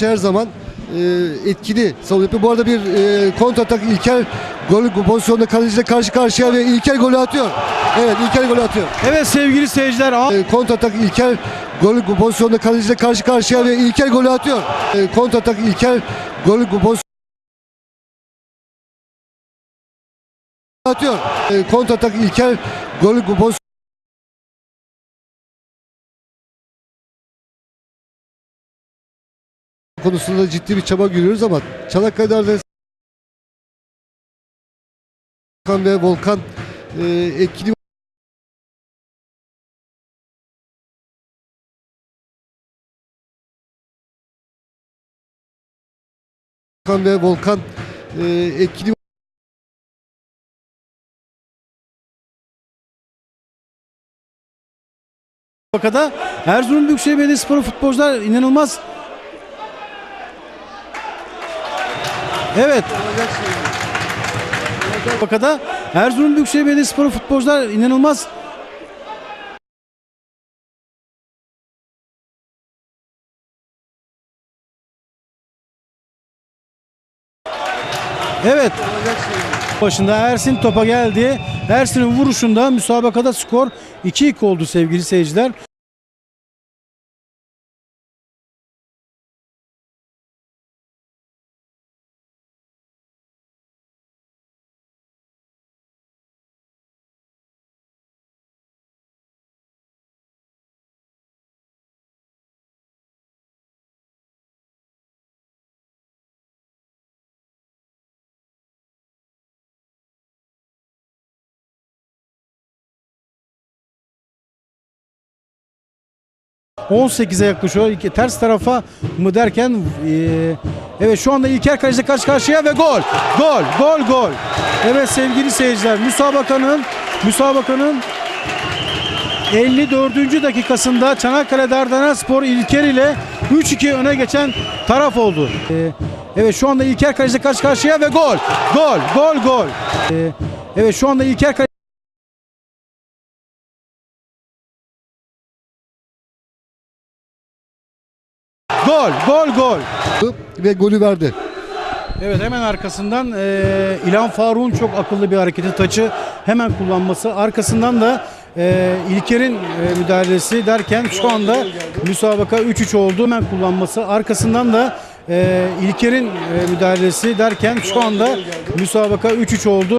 her zaman e, etkili savunuyor. Bu arada bir e, kontratak İlker gol pozisyonunda kaleciyle karşı karşıya ve İlker golü atıyor. Evet İlker golü atıyor. Evet sevgili seyirciler E, kontratak İlker gol pozisyonunda kaleciyle karşı karşıya ve İlker golü atıyor. E, kontratak İlker gol pozisyonunda atıyor. E, kontratak İlker gol pozisyonunda konusunda ciddi bir çaba görüyoruz ama Çanakkale'de Volkan ve Volkan e, etkili Volkan ve Volkan e, etkili Bakada Erzurum Büyükşehir Belediyespor futbolcular inanılmaz. Evet. Bakada Erzurum Büyükşehir Belediyespor futbolcular inanılmaz. Evet. Başında Ersin topa geldi. Ersin'in vuruşunda müsabakada skor 2-2 oldu sevgili seyirciler. 18'e yaklaşıyor. İki- Ters tarafa mı derken eee, evet şu anda İlker Kaleci karşı karşıya ve gol. Gol, gol, gol. Evet sevgili seyirciler müsabakanın müsabakanın 54. dakikasında Çanakkale Dardana Spor İlker ile 3-2 öne geçen taraf oldu. Eee, evet şu anda İlker Kaleci karşı karşıya ve gol. Gol, gol, gol. Eee, evet şu anda İlker Kaleci Gol, gol, gol. ve golü verdi. Evet hemen arkasından eee İlhan Faruk'un çok akıllı bir hareketi taçı hemen kullanması. Arkasından da eee İlker'in eee, müdahalesi derken şu anda müsabaka 3-3 oldu. Hemen kullanması. Arkasından da eee İlker'in eee, müdahalesi derken şu anda müsabaka 3-3 oldu.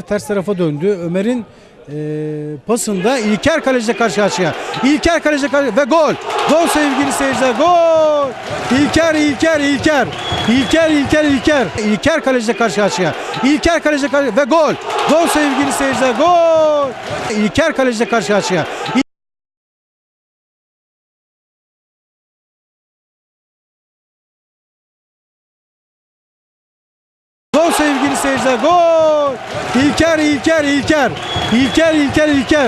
Ters tarafa döndü. Ömer'in eee, pasında İlker kaleciyle karşı karşıya. İlker kaleciyle karşı ve gol. Gol sevgili seyirciler. Gol. İlker, İlker, İlker. İlker, İlker, İlker. İlker kaleciyle karşı karşıya. İlker kaleciyle karşı ve gol. Gol sevgili seyirciler. Gol. İlker kaleciyle karşı karşıya. Gol sevgili seyirciler. Gol. İlker, İlker, İlker. İlker, İlker, İlker.